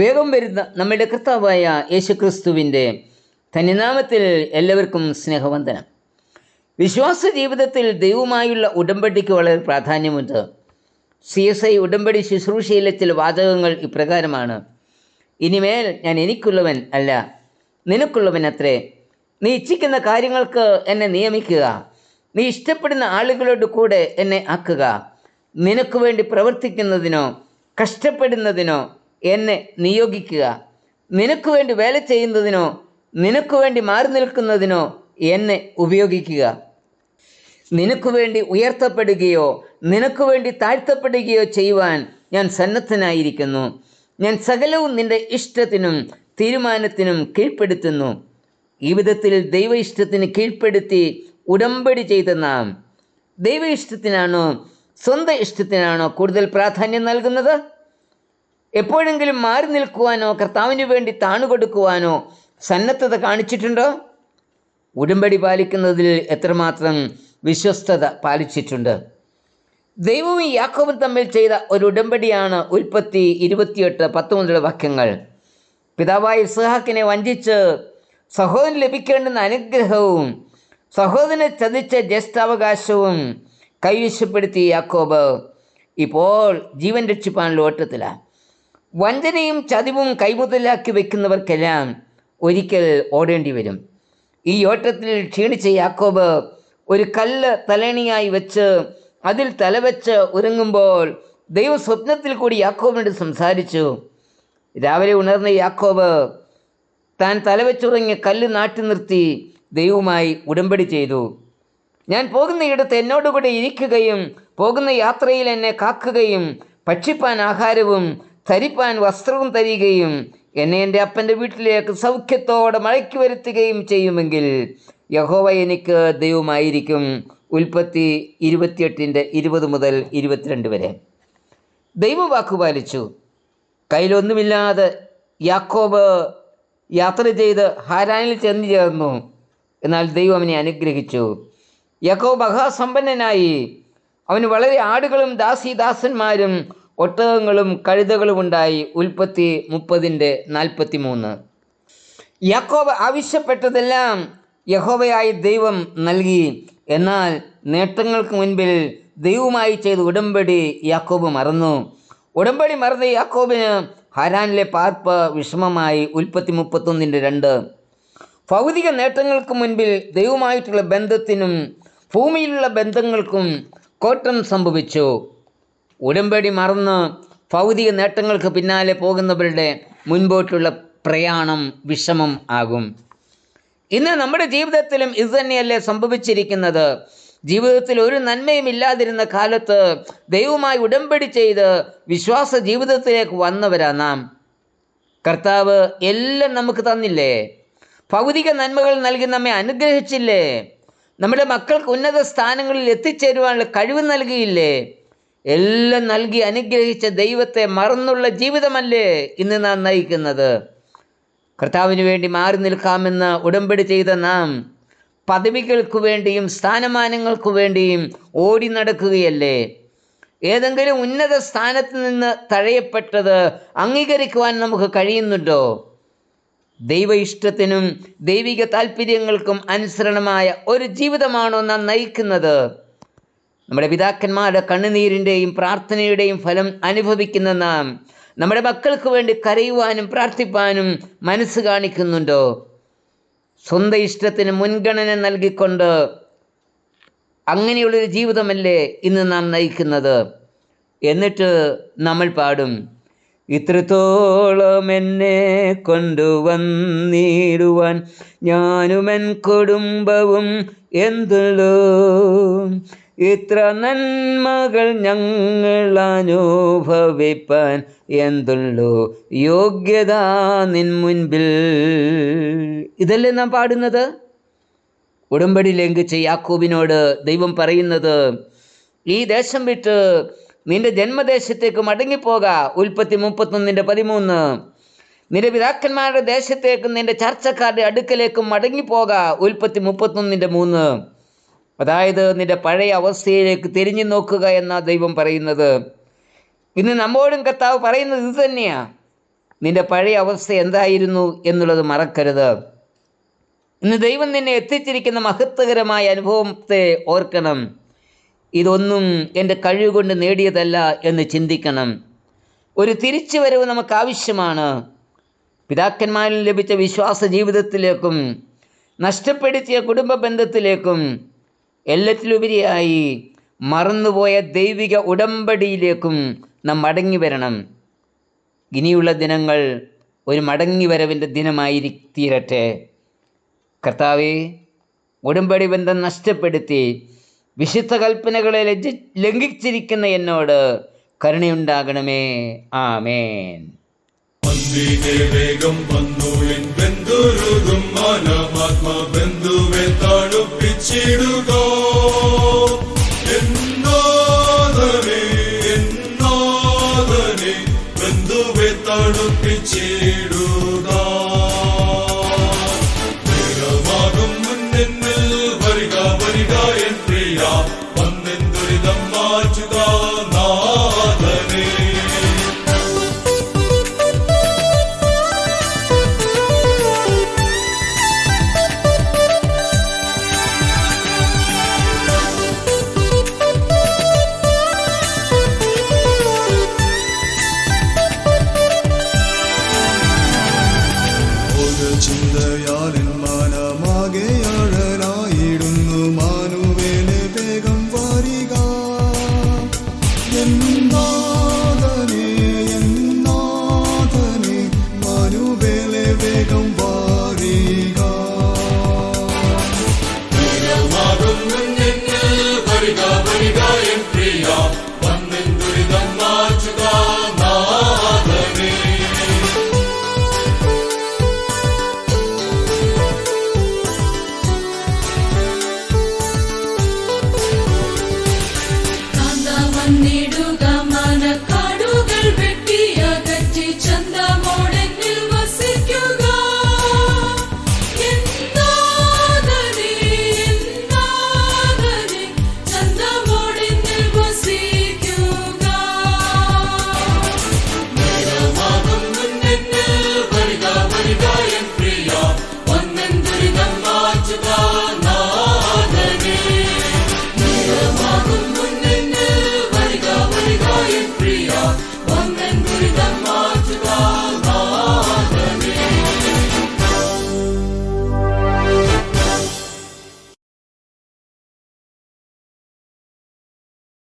വേഗം വരുന്ന നമ്മുടെ കർത്താവായ യേശുക്രിസ്തുവിന്റെ ധന്യനാമത്തിൽ എല്ലാവർക്കും സ്നേഹവന്ദനം. വിശ്വാസ ജീവിതത്തിൽ ദൈവമായുള്ള ഉടമ്പടിക്ക് വളരെ പ്രാധാന്യമുണ്ട്. സി എസ് ഐ ഉടമ്പടി ശുശ്രൂഷയിലെ ചില വാചകങ്ങൾ ഇപ്രകാരമാണ്. ഇനിമേൽ ഞാൻ എനിക്കുള്ളവൻ അല്ല നിനക്കുള്ളവൻ അത്രേ നീ ഇച്ഛിക്കുന്ന കാര്യങ്ങൾക്ക് എന്നെ നിയമിക്കുക. നീ ഇഷ്ടപ്പെടുന്ന ആളുകളോട് കൂടെ എന്നെ ആക്കുക. നിനക്ക് വേണ്ടി പ്രവർത്തിക്കുന്നതിനോ കഷ്ടപ്പെടുന്നതിനോ എന്നെ നിയോഗിക്കുക. നിനക്ക് വേണ്ടി വേല ചെയ്യുന്നതിനോ നിനക്ക് വേണ്ടി മാറി നിൽക്കുന്നതിനോ എന്നെ ഉപയോഗിക്കുക. നിനക്ക് വേണ്ടി ഉയർത്തപ്പെടുകയോ നിനക്ക് വേണ്ടി താഴ്ത്തപ്പെടുകയോ ചെയ്യുവാൻ ഞാൻ സന്നദ്ധനായിരിക്കുന്നു. ഞാൻ സകലവും നിന്റെ ഇഷ്ടത്തിനും തീരുമാനത്തിനും കീഴ്പ്പെടുത്തുന്നു. ഈ വിധത്തിൽ ദൈവ ഇഷ്ടത്തിന് കീഴ്പ്പെടുത്തി ഉടമ്പടി ചെയ്ത നാം ദൈവ ഇഷ്ടത്തിനാണോ സ്വന്തം ഇഷ്ടത്തിനാണോ കൂടുതൽ പ്രാധാന്യം നൽകുന്നത്? എപ്പോഴെങ്കിലും മാറി നിൽക്കുവാനോ കർത്താവിന് വേണ്ടി താണുകൊടുക്കുവാനോ സന്നദ്ധത കാണിച്ചിട്ടുണ്ടോ? ഉടമ്പടി പാലിക്കുന്നതിൽ എത്രമാത്രം വിശ്വസ്തത പാലിച്ചിട്ടുണ്ട്? ദൈവവും യാക്കോബും തമ്മിൽ ചെയ്ത ഒരു ഉടമ്പടിയാണ് ഉൽപ്പത്തി ഇരുപത്തിയെട്ട് പത്തൊമ്പതിലെ വാക്യങ്ങൾ. പിതാവായ ഇസ്ഹാക്കിനെ വഞ്ചിച്ച് സഹോദരൻ ലഭിക്കേണ്ടുന്ന അനുഗ്രഹവും സഹോദരനെ ചതിച്ച ജ്യേഷ്ഠാവകാശവും കൈവശപ്പെടുത്തി യാക്കോബ് ഇപ്പോൾ ജീവൻ രക്ഷിപ്പാനുള്ള ഓട്ടത്തിലാണ് വഞ്ചനയും ചതിവും കൈമുതലാക്കി വെക്കുന്നവർക്കെല്ലാം ഒരിക്കൽ ഓടേണ്ടി വരും. ഈ ഓട്ടത്തിൽ ക്ഷീണിച്ച യാക്കോബ് ഒരു കല്ല് തലേണിയായി വെച്ച് അതിൽ തലവെച്ച് ഉറങ്ങുമ്പോൾ ദൈവ സ്വപ്നത്തിൽ കൂടി യാക്കോബിനോട് സംസാരിച്ചു. രാവിലെ ഉണർന്ന യാക്കോബ് താൻ തലവെച്ചുറങ്ങിയ കല്ല് നാട്ടി നിർത്തി ദൈവവുമായി ഉടമ്പടി ചെയ്തു. ഞാൻ പോകുന്ന ഇടത്ത് എന്നോടുകൂടെ ഇരിക്കുകയും പോകുന്ന യാത്രയിൽ എന്നെ കാക്കുകയും ഭക്ഷിപ്പാൻ ആഹാരവും ധരിപ്പാൻ വസ്ത്രവും തരികയും എന്നെ എന്റെ അപ്പന്റെ വീട്ടിലേക്ക് സൗഖ്യത്തോടെ മടക്കി വരുത്തുകയും ചെയ്യുമെങ്കിൽ യഹോവ എനിക്ക് ദൈവമായിരിക്കും. ഉൽപ്പത്തി ഇരുപത്തിയെട്ടിന്റെ ഇരുപത് മുതൽ ഇരുപത്തിരണ്ട് വരെ. ദൈവം വാക്കുപാലിച്ചു കയ്യിലൊന്നുമില്ലാതെ യാക്കോബ് യാത്ര ചെയ്ത് ഹാരാനിൽ ചെന്ന് ചേർന്നു. എന്നാൽ ദൈവം അവനെ അനുഗ്രഹിച്ചു. യാക്കോബ് മഹാസമ്പന്നനായി. അവന് വളരെ ആടുകളും ദാസിദാസന്മാരും ഒട്ടകങ്ങളും കഴുതകളും ഉണ്ടായി ഉൽപ്പത്തി മുപ്പതിന്റെ നാൽപ്പത്തി മൂന്ന് യാക്കോബ് ആവശ്യപ്പെട്ടതെല്ലാം യഹോവയായി ദൈവം നൽകി. എന്നാൽ നേട്ടങ്ങൾക്ക് മുൻപിൽ ദൈവമായി ചെയ്ത ഉടമ്പടി യാക്കോബ് മറന്നു. ഉടമ്പടി മറന്ന യാക്കോബിന് ഹരാനിലെ പാർപ്പ് വിഷമമായി ഉൽപ്പത്തി മുപ്പത്തൊന്നിന്റെ രണ്ട്. ഭൗതിക നേട്ടങ്ങൾക്ക് മുൻപിൽ ദൈവമായിട്ടുള്ള ബന്ധത്തിനും ഭൂമിയിലുള്ള ബന്ധങ്ങൾക്കും കോട്ടം സംഭവിച്ചു. ഉടമ്പടി മറന്ന് ഭൗതിക നേട്ടങ്ങൾക്ക് പിന്നാലെ പോകുന്നവരുടെ മുൻപോട്ടുള്ള പ്രയാണം വിഷമം ആകും. ഇന്ന് നമ്മുടെ ജീവിതത്തിലും ഇത് തന്നെയല്ലേ സംഭവിച്ചിരിക്കുന്നത്. ജീവിതത്തിൽ ഒരു നന്മയും ഇല്ലാതിരുന്ന കാലത്ത് ദൈവമായി ഉടമ്പടി ചെയ്ത് വിശ്വാസ ജീവിതത്തിലേക്ക് വന്നവരാ നാം. കർത്താവ് എല്ലാം നമുക്ക് തന്നില്ലേ? ഭൗതിക നന്മകൾ നൽകി നമ്മെ അനുഗ്രഹിച്ചില്ലേ? നമ്മുടെ മക്കൾക്ക് ഉന്നത സ്ഥാനങ്ങളിൽ എത്തിച്ചേരുവാനുള്ള കഴിവ് നൽകിയില്ലേ? എല്ലാം നൽകി അനുഗ്രഹിച്ച ദൈവത്തെ മറന്നുള്ള ജീവിതമല്ലേ ഇന്ന് നാം നയിക്കുന്നത്? കർത്താവിന് വേണ്ടി മാറി നിൽക്കാമെന്ന് ഉടമ്പടി ചെയ്ത നാം പദവികൾക്ക് വേണ്ടിയും സ്ഥാനമാനങ്ങൾക്ക് വേണ്ടിയും ഓടി നടക്കുകയല്ലേ? ഏതെങ്കിലും ഉന്നത സ്ഥാനത്ത് നിന്ന് തഴയപ്പെട്ടത് അംഗീകരിക്കുവാൻ നമുക്ക് കഴിയുന്നുണ്ടോ? ദൈവ ഇഷ്ടത്തിനും ദൈവിക താല്പര്യങ്ങൾക്കും അനുസരണമായ ഒരു ജീവിതമാണോ നാം നയിക്കുന്നത്? നമ്മുടെ പിതാക്കന്മാരുടെ കണ്ണുനീരിന്റെയും പ്രാർത്ഥനയുടെയും ഫലം അനുഭവിക്കുന്ന നാം നമ്മുടെ മക്കൾക്ക് വേണ്ടി കരയുവാനും പ്രാർത്ഥിപ്പാനും മനസ്സ് കാണിക്കുന്നുണ്ടോ? സ്വന്തം ഇഷ്ടത്തിന് മുൻഗണന നൽകിക്കൊണ്ട് അങ്ങനെയുള്ളൊരു ജീവിതമല്ലേ ഇന്ന് നാം നയിക്കുന്നത്? എന്നിട്ട് നമ്മൾ പാടും. ഇത്രത്തോളം എന്നെ കൊണ്ടുവന്നിടുവാൻ ഞാനുമെൻ കുടുംബവും എന്തുള്ളൂ? ഇത്ര നന്മകൾ ഞങ്ങൾ അനുഭവിപ്പാൻ എന്തുള്ളൂ? യോഗ്യത നിൻ മുൻപിൽ. ഇതല്ലേ നാം പാടുന്നത്? ഉടമ്പടി ലംഘിച്ച് യാക്കോബിനോട് ദൈവം പറയുന്നത് ഈ ദേശം വിട്ട് നിന്റെ ജന്മദേശത്തേക്ക് മടങ്ങിപ്പോക. ഉൽപ്പത്തി മുപ്പത്തൊന്നിന്റെ പതിമൂന്ന്. നിന്റെ പിതാക്കന്മാരുടെ ദേശത്തേക്കും നിന്റെ ചർച്ചക്കാരുടെ അടുക്കലേക്കും മടങ്ങിപ്പോക. ഉൽപ്പത്തി മുപ്പത്തൊന്നിന്റെ മൂന്ന്. അതായത് നിന്റെ പഴയ അവസ്ഥയിലേക്ക് തിരിഞ്ഞു നോക്കുക എന്ന ദൈവം പറയുന്നത്. ഇന്ന് നമ്മോടും കർത്താവ് പറയുന്നത് ഇത് തന്നെയാണ് നിന്റെ പഴയ അവസ്ഥ എന്തായിരുന്നു എന്നുള്ളത് മറക്കരുത്. ഇന്ന് ദൈവം നിന്നെ എത്തിച്ചിരിക്കുന്ന മഹത്വകരമായ അനുഭവത്തെ ഓർക്കണം. ഇതൊന്നും എന്റെ കഴിവുകൊണ്ട് നേടിയതല്ല എന്ന് ചിന്തിക്കണം. ഒരു തിരിച്ചുവരവ് നമുക്ക് ആവശ്യമാണ് പിതാക്കന്മാരിൽ ലഭിച്ച വിശ്വാസ ജീവിതത്തിലേക്കും നഷ്ടപ്പെടുത്തിയ കുടുംബ ബന്ധത്തിലേക്കും എല്ലാറ്റിലുപരിയായി മറന്നുപോയ ദൈവിക ഉടമ്പടിയിലേക്കും നാം മടങ്ങി വരണം ഇനിയുള്ള ദിനങ്ങൾ ഒരു മടങ്ങി വരവിന്റെ ദിനമായി തീരട്ടെ കർത്താവെ ഉടമ്പടി ബന്ധം നഷ്ടപ്പെടുത്തി വിശുദ്ധ കൽപ്പനകളെ ലജ്ജ ലംഘിച്ചിരിക്കുന്ന എന്നോട് കരുണയുണ്ടാകണമേ. ആമേൻ. വന്ദിതേ വേഗം വന്നു. എൻ ബന്ധുരുതും മാനമാത്മ ബന്ധുവെ തണുപ്പിച്ചിടുക. എന്നാദനെ ബന്ധുവെ തണുപ്പിച്ചിടുക. içinde yarın bana mage